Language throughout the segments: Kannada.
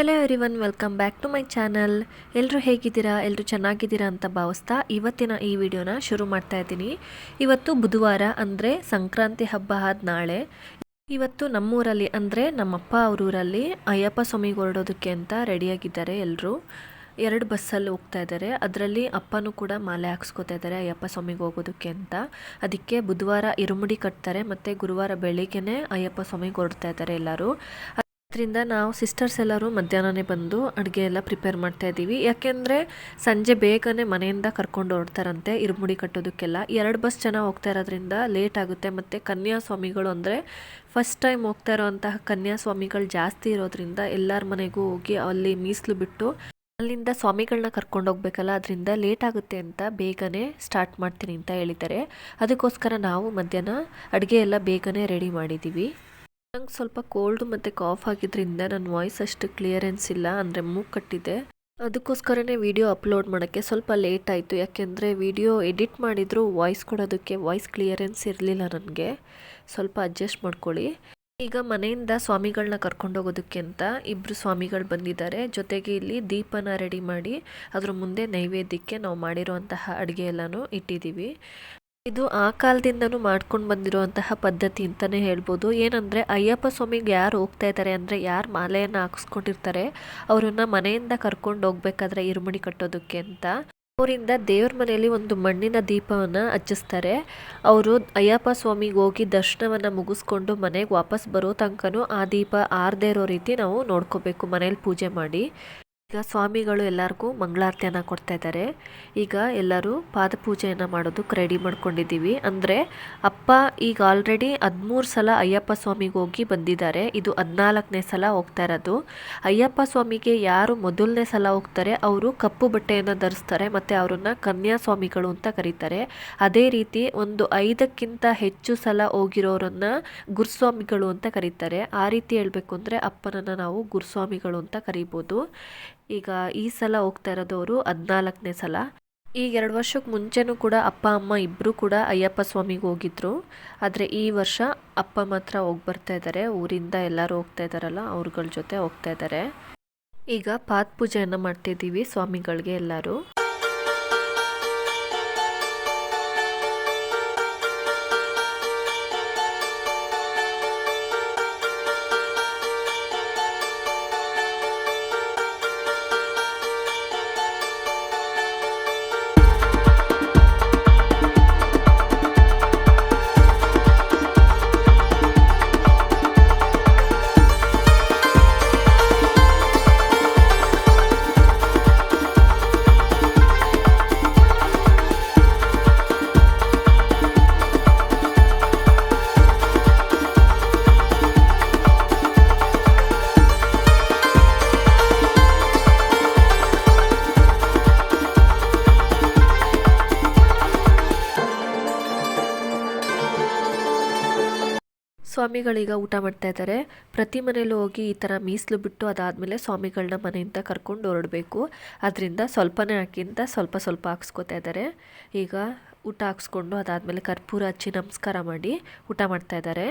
Everyone welcome back to my channel ಎಲ್ಲರೂ ಹೇಗಿದ್ದೀರಾ? ಎಲ್ಲರೂ ಚೆನ್ನಾಗಿದ್ದೀರಾ ಅಂತ ಭಾವಿಸ್ತಾ ಇವತ್ತಿನ ಈ ವಿಡಿಯೋನ ಶುರು ಮಾಡ್ತಾ ಇದ್ದೀನಿ. ಇವತ್ತು ಬುಧವಾರ, ಅಂದರೆ ಸಂಕ್ರಾಂತಿ ಹಬ್ಬ ಆದ ನಾಳೆ. ಇವತ್ತು ನಮ್ಮೂರಲ್ಲಿ, ಅಂದರೆ ನಮ್ಮಪ್ಪ ಅವರೂರಲ್ಲಿ ಅಯ್ಯಪ್ಪ ಸ್ವಾಮಿಗೆ ಹೊರಡೋದಕ್ಕೆ ಅಂತ ರೆಡಿಯಾಗಿದ್ದಾರೆ ಎಲ್ಲರೂ ಎರಡು ಬಸ್ಸಲ್ಲಿ ಹೋಗ್ತಾ ಇದ್ದಾರೆ. ಅದರಲ್ಲಿ ಅಪ್ಪನೂ ಕೂಡ ಮಾಲೆ ಹಾಕ್ಸ್ಕೊತಾ ಇದ್ದಾರೆ ಅಯ್ಯಪ್ಪ ಸ್ವಾಮಿಗೆ ಹೋಗೋದಕ್ಕೆ ಅಂತ. ಅದಕ್ಕೆ ಬುಧವಾರ ಇರುಮುಡಿ ಕಟ್ತಾರೆ, ಮತ್ತು ಗುರುವಾರ ಬೆಳಿಗ್ಗೆನೇ ಅಯ್ಯಪ್ಪ ಸ್ವಾಮಿಗೆ ಹೊರಡ್ತಾ ಇದ್ದಾರೆ ಎಲ್ಲರೂ. ಅದರಿಂದ ನಾವು ಸಿಸ್ಟರ್ಸ್ ಎಲ್ಲರೂ ಮಧ್ಯಾಹ್ನನೇ ಬಂದು ಅಡುಗೆ ಎಲ್ಲ ಪ್ರಿಪೇರ್ ಮಾಡ್ತಾ ಇದ್ದೀವಿ. ಯಾಕೆಂದರೆ ಸಂಜೆ ಬೇಗನೆ ಮನೆಯಿಂದ ಕರ್ಕೊಂಡು ಹೊರಡ್ತಾರಂತೆ, ಇರುಮುಡಿ ಕಟ್ಟೋದಕ್ಕೆಲ್ಲ. ಎರಡು ಬಸ್ ಜನ ಹೋಗ್ತಾ ಇರೋದ್ರಿಂದ ಲೇಟ್ ಆಗುತ್ತೆ. ಮತ್ತು ಕನ್ಯಾಸ್ವಾಮಿಗಳು ಅಂದರೆ ಫಸ್ಟ್ ಟೈಮ್ ಹೋಗ್ತಾ ಇರೋವಂತಹ ಕನ್ಯಾಸ್ವಾಮಿಗಳು ಜಾಸ್ತಿ ಇರೋದ್ರಿಂದ ಎಲ್ಲರ ಮನೆಗೂ ಹೋಗಿ ಅಲ್ಲಿ ಮೀಸಲು ಬಿಟ್ಟು ಅಲ್ಲಿಂದ ಸ್ವಾಮಿಗಳನ್ನ ಕರ್ಕೊಂಡು ಹೋಗ್ಬೇಕಲ್ಲ, ಅದರಿಂದ ಲೇಟ್ ಆಗುತ್ತೆ ಅಂತ ಬೇಗನೆ ಸ್ಟಾರ್ಟ್ ಮಾಡ್ತೀನಿ ಅಂತ ಹೇಳಿದ್ದಾರೆ. ಅದಕ್ಕೋಸ್ಕರ ನಾವು ಮಧ್ಯಾಹ್ನ ಅಡುಗೆ ಎಲ್ಲ ಬೇಗನೆ ರೆಡಿ ಮಾಡಿದ್ದೀವಿ. ನಂಗೆ ಸ್ವಲ್ಪ ಕೋಲ್ಡ್ ಮತ್ತು ಕಾಫ್ ಆಗಿದ್ದರಿಂದ ನನ್ನ ವಾಯ್ಸ್ ಅಷ್ಟು ಕ್ಲಿಯರೆನ್ಸ್ ಇಲ್ಲ, ಅಂದರೆ ಮೂಗ್ ಕಟ್ಟಿದೆ. ಅದಕ್ಕೋಸ್ಕರನೇ ವಿಡಿಯೋ ಅಪ್ಲೋಡ್ ಮಾಡೋಕ್ಕೆ ಸ್ವಲ್ಪ ಲೇಟ್ ಆಯಿತು. ಯಾಕೆಂದರೆ ವಿಡಿಯೋ ಎಡಿಟ್ ಮಾಡಿದರೂ ವಾಯ್ಸ್ ಕೊಡೋದಕ್ಕೆ ವಾಯ್ಸ್ ಕ್ಲಿಯರೆನ್ಸ್ ಇರಲಿಲ್ಲ ನನಗೆ. ಸ್ವಲ್ಪ ಅಡ್ಜಸ್ಟ್ ಮಾಡ್ಕೊಳ್ಳಿ. ಈಗ ಮನೆಯಿಂದ ಸ್ವಾಮಿಗಳನ್ನ ಕರ್ಕೊಂಡು ಹೋಗೋದಕ್ಕೆ ಅಂತ ಇಬ್ಬರು ಸ್ವಾಮಿಗಳು ಬಂದಿದ್ದಾರೆ. ಜೊತೆಗೆ ಇಲ್ಲಿ ದೀಪನ ರೆಡಿ ಮಾಡಿ ಅದರ ಮುಂದೆ ನೈವೇದ್ಯಕ್ಕೆ ನಾವು ಮಾಡಿರುವಂತಹ ಅಡುಗೆ ಎಲ್ಲನೂ ಇಟ್ಟಿದ್ದೀವಿ ಇದು ಆ ಕಾಲದಿಂದನೂ ಮಾಡ್ಕೊಂಡು ಬಂದಿರುವಂತಹ ಪದ್ಧತಿ ಅಂತಲೇ ಹೇಳ್ಬೋದು. ಏನಂದರೆ ಅಯ್ಯಪ್ಪ ಸ್ವಾಮಿಗೆ ಯಾರು ಹೋಗ್ತಾ ಇದ್ದಾರೆ ಅಂದರೆ ಯಾರು ಮಾಲೆಯನ್ನು ಹಾಕಿಸ್ಕೊಂಡಿರ್ತಾರೆ, ಅವರನ್ನು ಮನೆಯಿಂದ ಕರ್ಕೊಂಡು ಹೋಗ್ಬೇಕಾದ್ರೆ ಇರುಮಣಿ ಕಟ್ಟೋದಕ್ಕೆ ಅಂತ. ಅವರಿಂದ ದೇವ್ರ ಮನೆಯಲ್ಲಿ ಒಂದು ಮಣ್ಣಿನ ದೀಪವನ್ನು ಹಚ್ಚಿಸ್ತಾರೆ. ಅವರು ಅಯ್ಯಪ್ಪ ಸ್ವಾಮಿಗೆ ಹೋಗಿ ದರ್ಶನವನ್ನು ಮುಗಿಸ್ಕೊಂಡು ಮನೆಗೆ ವಾಪಸ್ ಬರೋ ತನಕನೂ ಆ ದೀಪ ಆರದೇ ಇರೋ ರೀತಿ ನಾವು ನೋಡ್ಕೋಬೇಕು ಮನೇಲಿ ಪೂಜೆ ಮಾಡಿ. ಈಗ ಸ್ವಾಮಿಗಳು ಎಲ್ಲರಿಗೂ ಮಂಗಳಾರತಿಯನ್ನು ಕೊಡ್ತಾ ಇದ್ದಾರೆ. ಈಗ ಎಲ್ಲರೂ ಪಾದಪೂಜೆಯನ್ನು ಮಾಡೋದಕ್ಕೆ ರೆಡಿ ಮಾಡ್ಕೊಂಡಿದ್ದೀವಿ. ಅಂದರೆ ಅಪ್ಪ ಈಗ ಆಲ್ರೆಡಿ ಹದಿಮೂರು ಸಲ ಅಯ್ಯಪ್ಪ ಸ್ವಾಮಿಗೆ ಹೋಗಿ ಬಂದಿದ್ದಾರೆ. ಇದು ಹದಿನಾಲ್ಕನೇ ಸಲ ಹೋಗ್ತಾ ಇರೋದು. ಅಯ್ಯಪ್ಪ ಸ್ವಾಮಿಗೆ ಯಾರು ಮೊದಲನೇ ಸಲ ಹೋಗ್ತಾರೆ, ಅವರು ಕಪ್ಪು ಬಟ್ಟೆಯನ್ನು ಧರಿಸ್ತಾರೆ ಮತ್ತು ಅವರನ್ನು ಕನ್ಯಾಸ್ವಾಮಿಗಳು ಅಂತ ಕರೀತಾರೆ. ಅದೇ ರೀತಿ ಒಂದು ಐದಕ್ಕಿಂತ ಹೆಚ್ಚು ಸಲ ಹೋಗಿರೋರನ್ನು ಗುರುಸ್ವಾಮಿಗಳು ಅಂತ ಕರೀತಾರೆ. ಆ ರೀತಿ ಹೇಳಬೇಕು ಅಂದರೆ ಅಪ್ಪನನ್ನು ನಾವು ಗುರುಸ್ವಾಮಿಗಳು ಅಂತ ಕರಿಬೋದು. ಈಗ ಈ ಸಲ ಹೋಗ್ತಾ ಇರೋದು ಅವರು ಹದಿನಾಲ್ಕನೇ ಸಲ. ಈಗ ಎರಡು ವರ್ಷಕ್ಕೆ ಮುಂಚೆನೂ ಕೂಡ ಅಪ್ಪ, ಅಮ್ಮ ಇಬ್ಬರು ಕೂಡ ಅಯ್ಯಪ್ಪ ಸ್ವಾಮಿಗೆ ಹೋಗಿದ್ರು. ಆದರೆ ಈ ವರ್ಷ ಅಪ್ಪ ಮಾತ್ರ ಹೋಗಿ ಬರ್ತಾ ಇದ್ದಾರೆ ಊರಿಂದ ಎಲ್ಲರೂ ಹೋಗ್ತಾ ಇದ್ದಾರಲ್ಲ ಅವ್ರಗಳ ಜೊತೆ ಹೋಗ್ತಾ ಇದ್ದಾರೆ ಈಗ ಪಾದ ಪೂಜೆಯನ್ನು ಮಾಡ್ತಿದ್ದೀವಿ ಸ್ವಾಮಿಗಳಿಗೆ ಎಲ್ಲರೂ. ಸ್ವಾಮಿಗಳೀಗ ಊಟ ಮಾಡ್ತಾ ಇದ್ದಾರೆ. ಪ್ರತಿ ಮನೇಲೂ ಹೋಗಿ ಈ ಥರ ಮೀಸಲು ಬಿಟ್ಟು ಅದಾದಮೇಲೆ ಸ್ವಾಮಿಗಳನ್ನ ಮನೆಯಿಂದ ಕರ್ಕೊಂಡು ಹೊರಡಬೇಕು. ಅದರಿಂದ ಸ್ವಲ್ಪನೇ ಹಾಕಿಂತ ಸ್ವಲ್ಪ ಸ್ವಲ್ಪ ಹಾಕ್ಸ್ಕೊತಾ ಇದ್ದಾರೆ. ಈಗ ಊಟ ಹಾಕ್ಸ್ಕೊಂಡು ಅದಾದಮೇಲೆ ಕರ್ಪೂರ ಹಚ್ಚಿ ನಮಸ್ಕಾರ ಮಾಡಿ ಊಟ ಮಾಡ್ತಾ ಇದ್ದಾರೆ.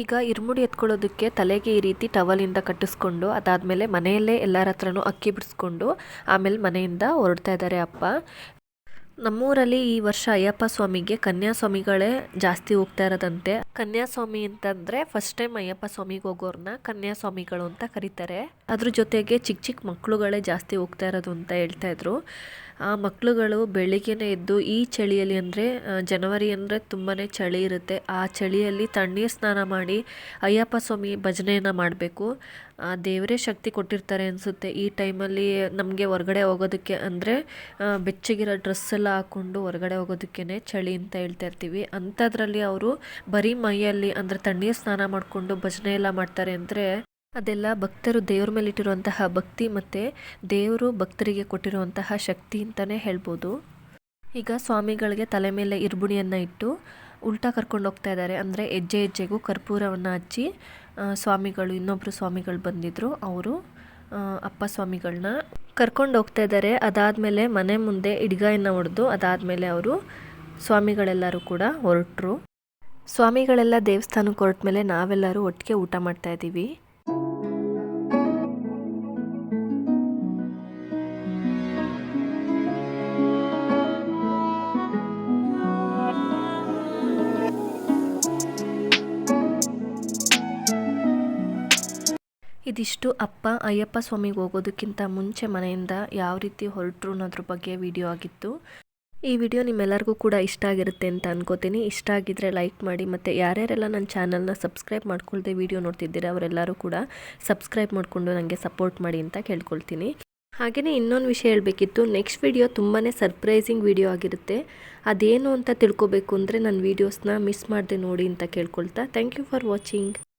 ಈಗ ಇರ್ಮುಡಿ ಎತ್ಕೊಳ್ಳೋದಕ್ಕೆ ತಲೆಗೆ ಈ ರೀತಿ ಟವಲಿಂದ ಕಟ್ಟಿಸ್ಕೊಂಡು ಅದಾದಮೇಲೆ ಮನೆಯಲ್ಲೇ ಎಲ್ಲರ ಹತ್ರನೂ ಅಕ್ಕಿ ಬಿಡಿಸ್ಕೊಂಡು ಆಮೇಲೆ ಮನೆಯಿಂದ ಹೊರಡ್ತಾ ಇದ್ದಾರೆ ಅಪ್ಪ. ನಮ್ಮೂರಲ್ಲಿ ಈ ವರ್ಷ ಅಯ್ಯಪ್ಪ ಸ್ವಾಮಿಗೆ ಕನ್ಯಾಸ್ವಾಮಿಗಳೇ ಜಾಸ್ತಿ ಹೋಗ್ತಾ ಇರೋದಂತೆ. ಕನ್ಯಾಸ್ವಾಮಿ ಅಂತಂದ್ರೆ ಫಸ್ಟ್ ಟೈಮ್ ಅಯ್ಯಪ್ಪ ಸ್ವಾಮಿಗೆ ಹೋಗೋರ್ನ ಕನ್ಯಾಸ್ವಾಮಿಗಳು ಅಂತ ಕರೀತಾರೆ. ಅದ್ರ ಜೊತೆಗೆ ಚಿಕ್ಕ ಚಿಕ್ಕ ಮಕ್ಕಳುಗಳೇ ಜಾಸ್ತಿ ಹೋಗ್ತಾ ಇರೋದು ಅಂತ ಹೇಳ್ತಾ ಇದ್ರು. ಆ ಮಕ್ಕಳುಗಳು ಬೆಳಿಗ್ಗೆನೆ ಎದ್ದು ಈ ಚಳಿಯಲ್ಲಿ ಅಂದರೆ ಜನವರಿ ಅಂದರೆ ತುಂಬಾ ಚಳಿ ಇರುತ್ತೆ. ಆ ಚಳಿಯಲ್ಲಿ ತಣ್ಣೀರು ಸ್ನಾನ ಮಾಡಿ ಅಯ್ಯಪ್ಪ ಸ್ವಾಮಿ ಭಜನೆಯನ್ನು ಮಾಡಬೇಕು. ದೇವರೇ ಶಕ್ತಿ ಕೊಟ್ಟಿರ್ತಾರೆ ಅನಿಸುತ್ತೆ. ಈ ಟೈಮಲ್ಲಿ ನಮಗೆ ಹೊರಗಡೆ ಹೋಗೋದಕ್ಕೆ ಅಂದರೆ ಬೆಚ್ಚಗಿರೋ ಡ್ರೆಸ್ ಹಾಕ್ಕೊಂಡು ಹೊರಗಡೆ ಹೋಗೋದಕ್ಕೇ ಚಳಿ ಅಂತ ಹೇಳ್ತಾ ಇರ್ತೀವಿ. ಅಂಥದ್ರಲ್ಲಿ ಅವರು ಬರೀ ಮೈಯಲ್ಲಿ ಅಂದರೆ ತಣ್ಣೀರು ಸ್ನಾನ ಮಾಡಿಕೊಂಡು ಭಜನೆ ಎಲ್ಲ ಮಾಡ್ತಾರೆ ಅಂದರೆ ಅದೆಲ್ಲ ಭಕ್ತರು ದೇವ್ರ ಮೇಲೆ ಇಟ್ಟಿರುವಂತಹ ಭಕ್ತಿ ಮತ್ತು ದೇವರು ಭಕ್ತರಿಗೆ ಕೊಟ್ಟಿರುವಂತಹ ಶಕ್ತಿ ಅಂತಲೇ ಹೇಳ್ಬೋದು. ಈಗ ಸ್ವಾಮಿಗಳಿಗೆ ತಲೆ ಮೇಲೆ ಇರ್ಬುಣಿಯನ್ನು ಇಟ್ಟು ಉಲ್ಟಾ ಕರ್ಕೊಂಡು ಹೋಗ್ತಾ ಇದ್ದಾರೆ. ಅಂದರೆ ಹೆಜ್ಜೆ ಹೆಜ್ಜೆಗೂ ಕರ್ಪೂರವನ್ನು ಹಚ್ಚಿ ಸ್ವಾಮಿಗಳು ಇನ್ನೊಬ್ಬರು ಸ್ವಾಮಿಗಳು ಬಂದಿದ್ದರು ಅವರು ಅಪ್ಪ ಸ್ವಾಮಿಗಳನ್ನ ಕರ್ಕೊಂಡು ಹೋಗ್ತಾ ಇದ್ದಾರೆ ಅದಾದಮೇಲೆ ಮನೆ ಮುಂದೆ ಇಡ್ಗಾಯನ್ನು ಹೊಡೆದು ಅದಾದಮೇಲೆ ಅವರು ಸ್ವಾಮಿಗಳೆಲ್ಲರೂ ಕೂಡ ಹೊರಟರು. ಸ್ವಾಮಿಗಳೆಲ್ಲ ದೇವಸ್ಥಾನಕ್ಕೆ ಹೊರಟ ಮೇಲೆ ನಾವೆಲ್ಲರೂ ಒಟ್ಟಿಗೆ ಊಟ ಮಾಡ್ತಾ ಇದ್ದೀವಿ. ಇದಿಷ್ಟು ಅಪ್ಪ ಅಯ್ಯಪ್ಪ ಸ್ವಾಮಿಗೆ ಹೋಗೋದಕ್ಕಿಂತ ಮುಂಚೆ ಮನೆಯಿಂದ ಯಾವ ರೀತಿ ಹೊರಟರು ಅನ್ನೋದ್ರ ಬಗ್ಗೆ ವಿಡಿಯೋ ಆಗಿತ್ತು. ಈ ವಿಡಿಯೋ ನಿಮ್ಮೆಲ್ಲರಿಗೂ ಕೂಡ ಇಷ್ಟ ಆಗಿರುತ್ತೆ ಅಂತ ಅನ್ಕೋತೀನಿ. ಇಷ್ಟ ಆಗಿದ್ರೆ ಲೈಕ್ ಮಾಡಿ ಮತ್ತು ಯಾರ್ಯಾರೆಲ್ಲ ನನ್ನ ಚಾನಲ್ನ ಸಬ್ಸ್ಕ್ರೈಬ್ ಮಾಡ್ಕೊಳ್ದೆ ವಿಡಿಯೋ ನೋಡ್ತಿದ್ದೀರಾ ಅವರೆಲ್ಲರೂ ಕೂಡ ಸಬ್ಸ್ಕ್ರೈಬ್ ಮಾಡಿಕೊಂಡು ನನಗೆ ಸಪೋರ್ಟ್ ಮಾಡಿ ಅಂತ ಕೇಳ್ಕೊಳ್ತೀನಿ. ಹಾಗೆಯೇ ಇನ್ನೊಂದು ವಿಷಯ ಹೇಳಬೇಕಿತ್ತು. ನೆಕ್ಸ್ಟ್ ವಿಡಿಯೋ ತುಂಬಾ ಸರ್ಪ್ರೈಸಿಂಗ್ ವಿಡಿಯೋ ಆಗಿರುತ್ತೆ. ಅದೇನು ಅಂತ ತಿಳ್ಕೊಬೇಕು ಅಂದರೆ ನನ್ನ ವೀಡಿಯೋಸ್ನ ಮಿಸ್ ಮಾಡದೆ ನೋಡಿ ಅಂತ ಕೇಳ್ಕೊಳ್ತಾ. Thank you for watching